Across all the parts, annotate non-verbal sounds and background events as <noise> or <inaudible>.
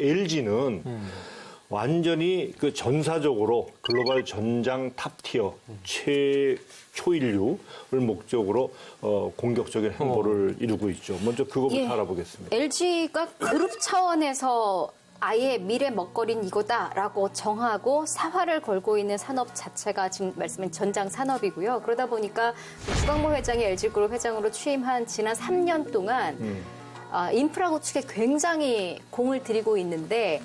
LG는 완전히 그 전사적으로 글로벌 전장 탑티어 최초인류를 목적으로 어, 공격적인 행보를 이루고 있죠. 먼저 그거부터 예. 알아보겠습니다. LG가 그룹 차원에서 아예 미래 먹거리는 이거다라고 정하고 사활을 걸고 있는 산업 자체가 지금 말씀한 전장 산업이고요. 그러다 보니까 주광모 회장이 LG그룹 회장으로 취임한 지난 3년 동안 아, 인프라 구축에 굉장히 공을 들이고 있는데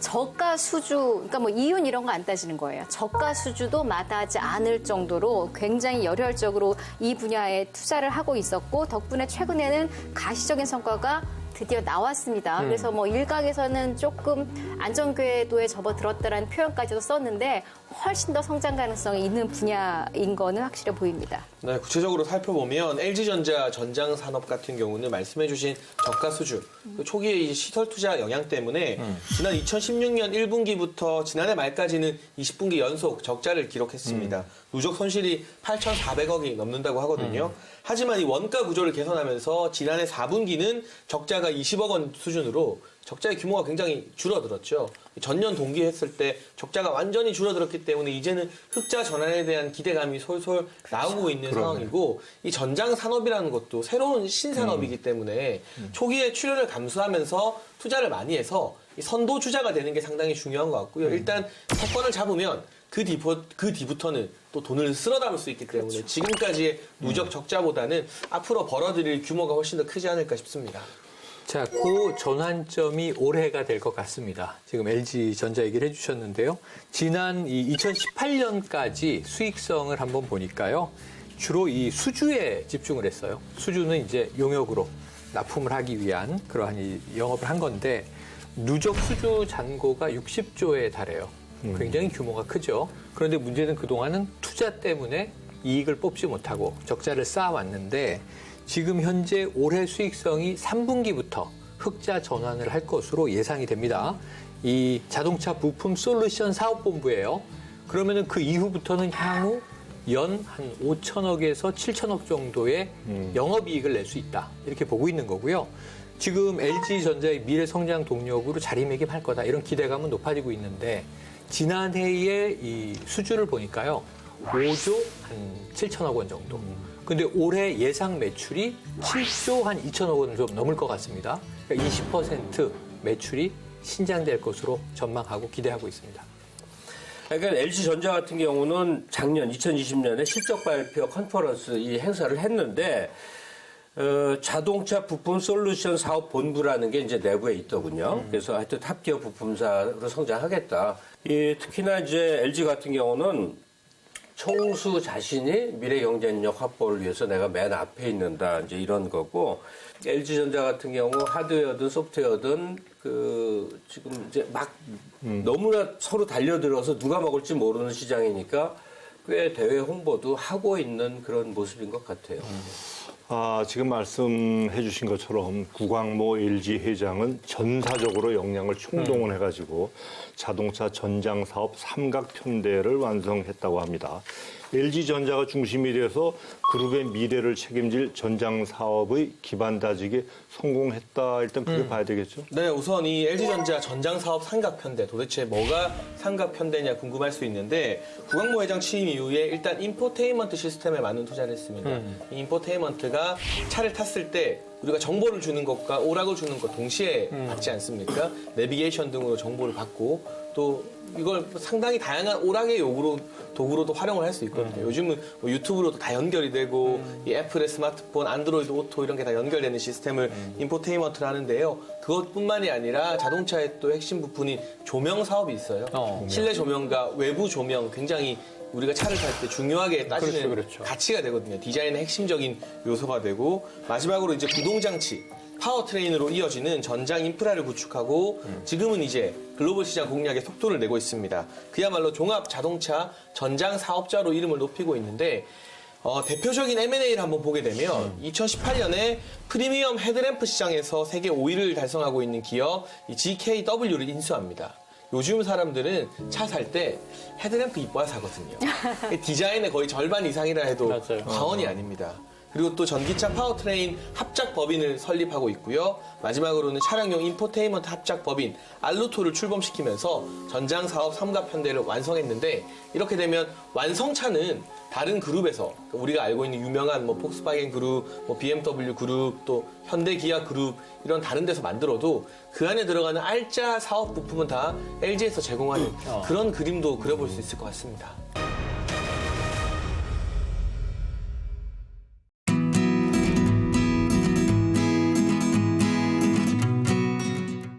저가 수주, 그러니까 뭐 이윤 이런 거 안 따지는 거예요. 저가 수주도 마다하지 않을 정도로 굉장히 열혈적으로 이 분야에 투자를 하고 있었고 덕분에 최근에는 가시적인 성과가 드디어 나왔습니다. 그래서 뭐 일각에서는 조금 안전궤도에 접어들었다라는 표현까지도 썼는데 훨씬 더 성장 가능성이 있는 분야인 거는 확실해 보입니다. 네, 구체적으로 살펴보면 LG전자 전장 산업 같은 경우는 말씀해주신 저가 수주, 그 초기의 이 시설 투자 영향 때문에 지난 2016년 1분기부터 지난해 말까지는 20분기 연속 적자를 기록했습니다. 누적 손실이 8,400억이 넘는다고 하거든요. 하지만 이 원가 구조를 개선하면서 지난해 4분기는 적자가 20억 원 수준으로 적자의 규모가 굉장히 줄어들었죠. 전년 동기 했을 때 적자가 완전히 줄어들었기 때문에 이제는 흑자 전환에 대한 기대감이 솔솔 나오고 있는 상황이고 이 전장 산업이라는 것도 새로운 신산업이기 때문에 초기에 출혈을 감수하면서 투자를 많이 해서 이 선도 주자가 되는 게 상당히 중요한 것 같고요. 일단 사건을 잡으면 그 뒤부, 그 뒤부터는 또 돈을 쓸어 담을 수 있기 때문에 지금까지의 누적 적자보다는 앞으로 벌어들일 규모가 훨씬 더 크지 않을까 싶습니다. 자, 그 전환점이 올해가 될 것 같습니다. 지금 LG 전자 얘기를 해주셨는데요. 지난 이 2018년까지 수익성을 한번 보니까요. 주로 이 수주에 집중을 했어요. 수주는 이제 용역으로 납품을 하기 위한 그러한 이 영업을 한 건데 누적 수주 잔고가 60조에 달해요. 굉장히 규모가 크죠. 그런데 문제는 그동안은 투자 때문에 이익을 뽑지 못하고 적자를 쌓아왔는데 지금 현재 올해 수익성이 3분기부터 흑자 전환을 할 것으로 예상이 됩니다. 이 자동차 부품 솔루션 사업본부예요. 그러면은 그 이후부터는 향후 연 한 5천억에서 7천억 정도의 영업이익을 낼 수 있다. 이렇게 보고 있는 거고요. 지금 LG전자의 미래 성장 동력으로 자리매김할 거다. 이런 기대감은 높아지고 있는데 지난해의 이 수주를 보니까요. 5조 한 7천억 원 정도. 근데 올해 예상 매출이 7조 한 2천억 원을 좀 넘을 것 같습니다. 그러니까 20% 매출이 신장될 것으로 전망하고 기대하고 있습니다. 그러니까 LG전자 같은 경우는 작년 2020년에 실적 발표 컨퍼런스 이 행사를 했는데 어, 자동차 부품 솔루션 사업 본부라는 게 이제 내부에 있더군요. 그래서 하여튼 탑기업 부품사로 성장하겠다. 이 특히나 이제 LG 같은 경우는 총수 자신이 미래 경쟁력 확보를 위해서 내가 맨 앞에 있는다. 이제 이런 거고 LG전자 같은 경우 하드웨어든 소프트웨어든 그 지금 이제 막 너무나 서로 달려들어서 누가 먹을지 모르는 시장이니까 꽤 대외 홍보도 하고 있는 그런 모습인 것 같아요. 아, 지금 말씀해 주신 것처럼 구광모 LG 회장은 전사적으로 역량을 총동원 해가지고 자동차 전장 사업 삼각 편대를 완성했다고 합니다. LG전자가 중심이 돼서 그룹의 미래를 책임질 전장 사업의 기반 다지기에 성공했다. 일단 그렇게 봐야 되겠죠. 네, 우선 이 LG전자 전장 사업 삼각편대 도대체 뭐가 삼각편대냐 궁금할 수 있는데 구광모 회장 취임 이후에 일단 인포테인먼트 시스템에 많은 투자를 했습니다. 이 인포테인먼트가 차를 탔을 때 우리가 정보를 주는 것과 오락을 주는 것 동시에 받지 않습니까? 내비게이션 등으로 정보를 받고 또 이걸 상당히 다양한 오락의 요구로 도구로도 활용을 할 수 있거든요. 요즘은 뭐 유튜브로도 다 연결이 되고 이 애플의 스마트폰, 안드로이드 오토 이런 게 다 연결되는 시스템을 인포테인먼트를 하는데요. 그것뿐만이 아니라 자동차의 또 핵심 부품인 조명 사업이 있어요. 어. 실내 조명과 외부 조명 굉장히 우리가 차를 탈 때 중요하게 따지는 그렇죠, 그렇죠. 가치가 되거든요. 디자인의 핵심적인 요소가 되고 마지막으로 이제 구동 장치 파워트레인으로 이어지는 전장 인프라를 구축하고 지금은 이제 글로벌 시장 공략에 속도를 내고 있습니다. 그야말로 종합 자동차 전장 사업자로 이름을 높이고 있는데 어, 대표적인 M&A를 한번 보게 되면 2018년에 프리미엄 헤드램프 시장에서 세계 5위를 달성하고 있는 기업 이 GKW를 인수합니다. 요즘 사람들은 차 살 때 헤드램프 이뻐야 사거든요. <laughs> 디자인의 거의 절반 이상이라 해도 맞아요. 과언이 아닙니다. 그리고 또 전기차 파워트레인 합작 법인을 설립하고 있고요. 마지막으로는 차량용 인포테인먼트 합작 법인 알루토를 출범시키면서 전장 사업 삼각 편대를 완성했는데 이렇게 되면 완성차는 다른 그룹에서 우리가 알고 있는 유명한 뭐 폭스바겐 그룹, 뭐 BMW 그룹, 또 현대 기아 그룹 이런 다른 데서 만들어도 그 안에 들어가는 알짜 사업 부품은 다 LG에서 제공하는 그런 그림도 그려볼 수 있을 것 같습니다.